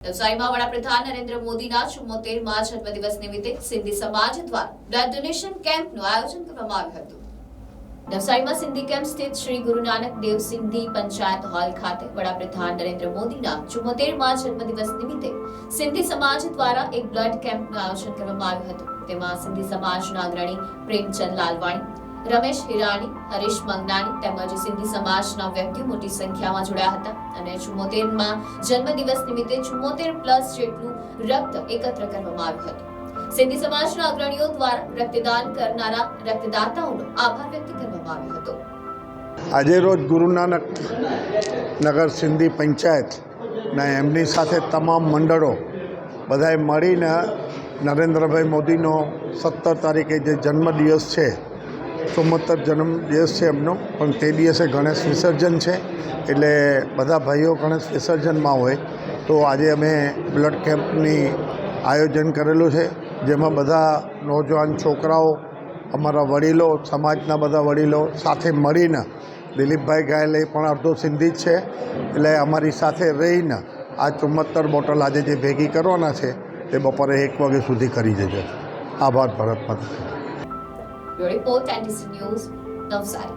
નવસારીમાં વડાપ્રધાન નરેન્દ્ર મોદીના ચુમ્મોતેરમાં જન્મદિવસ નિમિત્તે સિંધી સમાજ દ્વારા બ્લડ ડોનેશન કેમ્પનું આયોજન કરવામાં આવ્યું હતું. નવસારીમાં સિંધી કેમ્પ સ્થિત શ્રી ગુરુ નાનક દેવ સિંધી પંચાયત હોલ ખાતે વડાપ્રધાન નરેન્દ્ર મોદીના ચુમ્મોતેરમાં જન્મદિવસ નિમિત્તે સિંધી સમાજ દ્વારા એક બ્લડ કેમ્પનું આયોજન કરવામાં આવ્યું હતું. તેમાં સિંધી સમાજના અગ્રણી પ્રેમચંદ લાલવાણી રમેશ હિરાણી હરીશ મંગનાણી તેમજ સિંધી સમાજના વ્યક્તિઓ મોટી સંખ્યામાં જોડાયા હતા અને ચુમ્મોતેરમાં જન્મદિવસ નિમિત્તે ચુમ્મોતેર પ્લસ જેટલું રક્ત એકત્ર કરવામાં આવ્યું હતું. સિંધી સમાજના અગ્રણીઓ દ્વારા રક્તદાન કરનારા રક્તદાતાઓનો આભાર વ્યક્ત કરવામાં આવ્યો હતો. આજે રોજ ગુરુ નાનક નગર સિંધી પંચાયતના એમની સાથે તમામ મંડળો બધાએ મળીને નરેન્દ્રભાઈ મોદીનો સત્તર તારીખે જે જન્મદિવસ છે ચુમ્મોતેર જન્મદિવસ છે એમનો. પણ તે દિવસે ગણેશ વિસર્જન છે. એટલે બધા ભાઈઓ ગણેશ વિસર્જનમાં હોય. તો આજે અમે બ્લડ કેમ્પની આયોજન કરેલું છે. જેમાં બધા નોજવાન છોકરાઓ, અમારા વડીલો, સમાજના બધા વડીલો સાથે મળીને દિલીપભાઈ ગાયલ પણ અડધો સિંધી જ છે. એટલે અમારી સાથે રહીને આ ચુમ્મોતર બોટલ આજે જે ભેગી કરવાના છે, તે બપોરે એક વાગ્યા સુધી કરી દેજો. આભાર, ભરત માતા. Your report and this news, Navsari.